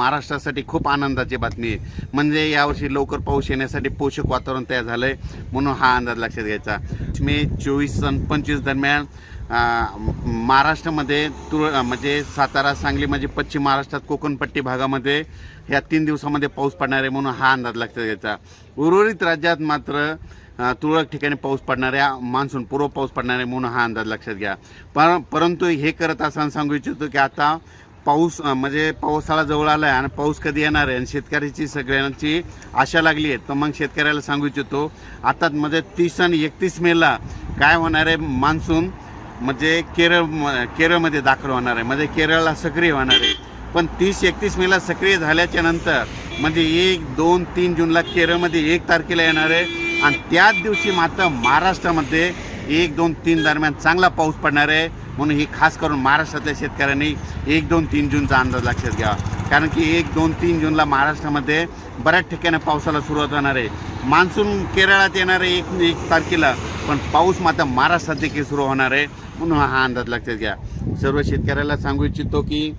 महाराष्ट्रासाठी खूप आनंदाची बातमी आहे. म्हणजे यावर्षी लवकर पाऊस येण्यासाठी पोषक वातावरण तयार झालंय म्हणून हा अंदाज लक्षात घ्यायचा. मे चोवीस आणि पंचवीस दरम्यान महाराष्ट्रामध्ये तुळ म्हणजे सातारा सांगली म्हणजे पश्चिम महाराष्ट्रात कोकणपट्टी भागामध्ये ह्या तीन दिवसामध्ये पाऊस पडणार आहे म्हणून हा अंदाज लक्षात घ्यायचा. उर्वरित राज्यात मात्र तुरळक ठिकाणी पाऊस पडणाऱ्या मान्सून पूर्व पाऊस पडणार आहे म्हणून हा अंदाज लक्षात घ्या. पर परंतु हे करत असताना सांगू इच्छितो की आता पाऊस म्हणजे पावसाळा जवळ आला आहे आणि पाऊस कधी येणार आहे? आणि शेतकऱ्याची सगळ्यांची आशा लागली आहे. तर मग शेतकऱ्याला सांगू इच्छितो आता म्हणजे तीस आणि एकतीस मेला काय होणार आहे? मान्सून म्हणजे केरळ म- केरळमध्ये दाखल होणार आहे. म्हणजे केरळला सक्रिय होणार आहे. पण तीस एकतीस मेला सक्रिय झाल्याच्यानंतर म्हणजे एक दोन तीन जूनला केरळमध्ये एक तारखेला येणार आहे. आणि त्याच दिवशी मात्र महाराष्ट्रामध्ये एक दोन तीन दरम्यान चांगला पाऊस पडणार आहे. म्हणून ही खास करून महाराष्ट्रातल्या शेतकऱ्यांनी एक दोन तीन जूनचा अंदाज लक्षात घ्यावा कारण की एक दोन तीन जूनला महाराष्ट्रामध्ये बऱ्याच ठिकाणी पावसाला सुरुवात होणार आहे. मान्सून केरळात येणार आहे एक एक तारखेला पण पाऊस मात्र महाराष्ट्रात देखील सुरू होणार आहे. म्हणून हा अंदाज लक्षात घ्या. सर्व शेतकऱ्याला सांगू इच्छितो की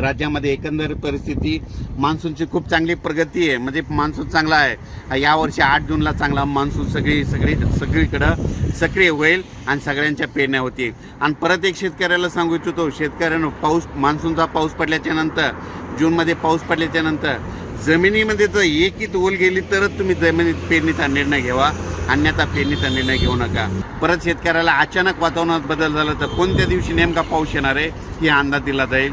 राज्यामध्ये एकंदर परिस्थिती मान्सूनची खूप चांगली प्रगती आहे. म्हणजे मान्सून चांगला आहे. यावर्षी आठ जूनला चांगला मान्सून सगळी सगळी सगळीकडं सक्रिय होईल आणि सगळ्यांच्या पेरण्या होतील. आणि परत एक शेतकऱ्याला सांगू इच्छितो. शेतकऱ्यानं पाऊस मान्सूनचा पाऊस पडल्याच्या नंतर जूनमध्ये पाऊस पडल्याच्या नंतर जमिनीमध्ये जर एकीत ओल गेली तरच तुम्ही जमिनीत पेरणीचा निर्णय घ्यावा. अन्यथा पेरणीचा निर्णय घेऊ नका. परत शेतकऱ्याला अचानक वातावरणात बदल झाला तर कोणत्या दिवशी नेमका पाऊस येणार आहे हे अंदाज दिला जाईल.